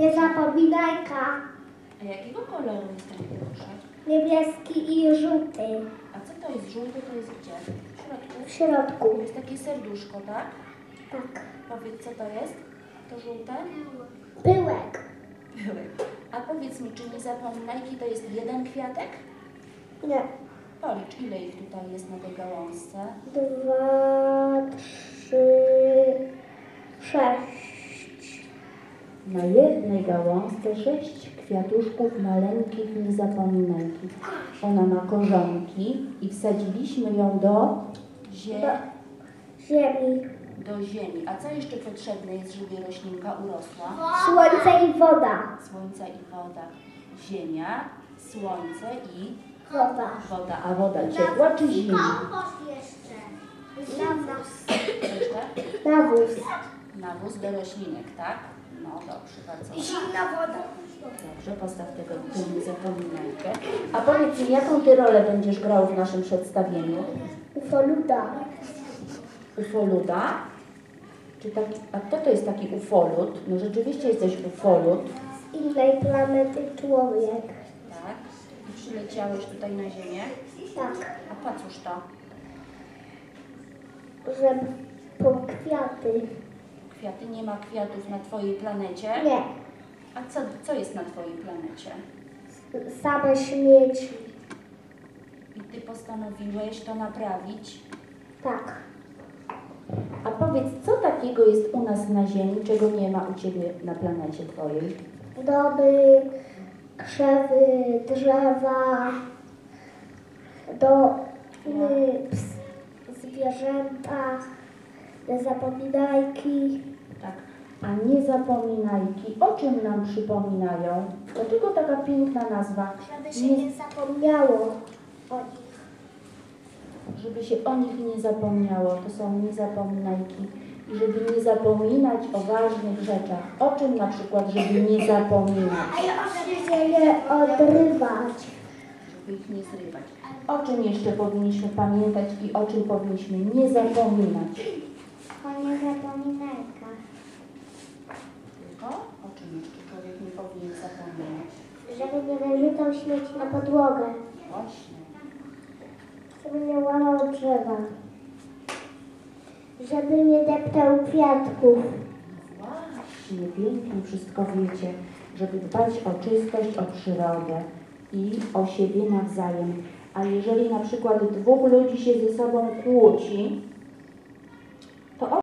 Nie zapominajka. A jakiego koloru jest ten pieluszek? Niebieski i żółty. A co to jest żółty? To jest gdzie? W środku? W środku. To jest takie serduszko, tak? Tak. Powiedz, co to jest? To żółte? Pyłek. Pyłek. A powiedz mi, czy nie zapominajki to jest jeden kwiatek? Nie. Policz, ile ich tutaj jest na tej gałązce? Dwa, trzy, sześć. Na jednej gałązce sześć kwiatuszków maleńkich niezapominajki. Ona ma korzonki i wsadziliśmy ją do, zie- Ziemi. do ziemi. A co jeszcze potrzebne jest, żeby roślinka urosła? Słońce i woda. Słońce i woda. Ziemia, słońce i Woda. woda. A woda ciepła czy zimna? Kompost jeszcze. Nawóz. Jeszcze? Nawóz. Nawóz do roślinek, tak? No dobrze, bardzo ładnie. Zimna woda. Dobrze, postaw tego tu niezapominajkę. A powiedz mi, jaką ty rolę będziesz grał w naszym przedstawieniu? Ufoluda. Ufoluda? Czy taki, a kto to jest taki ufolut? No rzeczywiście jesteś ufolut, Z innej planety człowiek. tak? I przyleciałeś tutaj na Ziemię. Tak. A po cóż to? Że po kwiaty. Kwiaty? Nie ma kwiatów na twojej planecie? Nie. A co, co jest na twojej planecie? Same śmieci. I ty postanowiłeś to naprawić? Tak. A powiedz, co takiego jest u nas na Ziemi, czego nie ma u ciebie na planecie twojej? Domy, krzewy, drzewa, domy, ps, zwierzęta, zapominajki. Tak. A nie zapominajki, o czym nam przypominają? Dlaczego taka piękna nazwa? Żeby się nie zapomniało o nich. Żeby się o nich nie zapomniało, to są niezapominajki. I żeby nie zapominać o ważnych rzeczach. O czym na przykład, żeby nie zapominać? Żeby się nie odrywać. Żeby ich nie zrywać. O czym jeszcze powinniśmy pamiętać i o czym powinniśmy nie zapominać? O nie zapominajka. Tylko o czym jeszcze człowiek nie powinien zapominać? Żeby nie wyrzucał śmieci na podłogę. Właśnie. Żeby nie łamał drzewa. Żeby nie deptał kwiatków. Właśnie, pięknie wszystko wiecie, żeby dbać o czystość, o przyrodę i o siebie nawzajem. A jeżeli na przykład dwóch ludzi się ze sobą kłóci,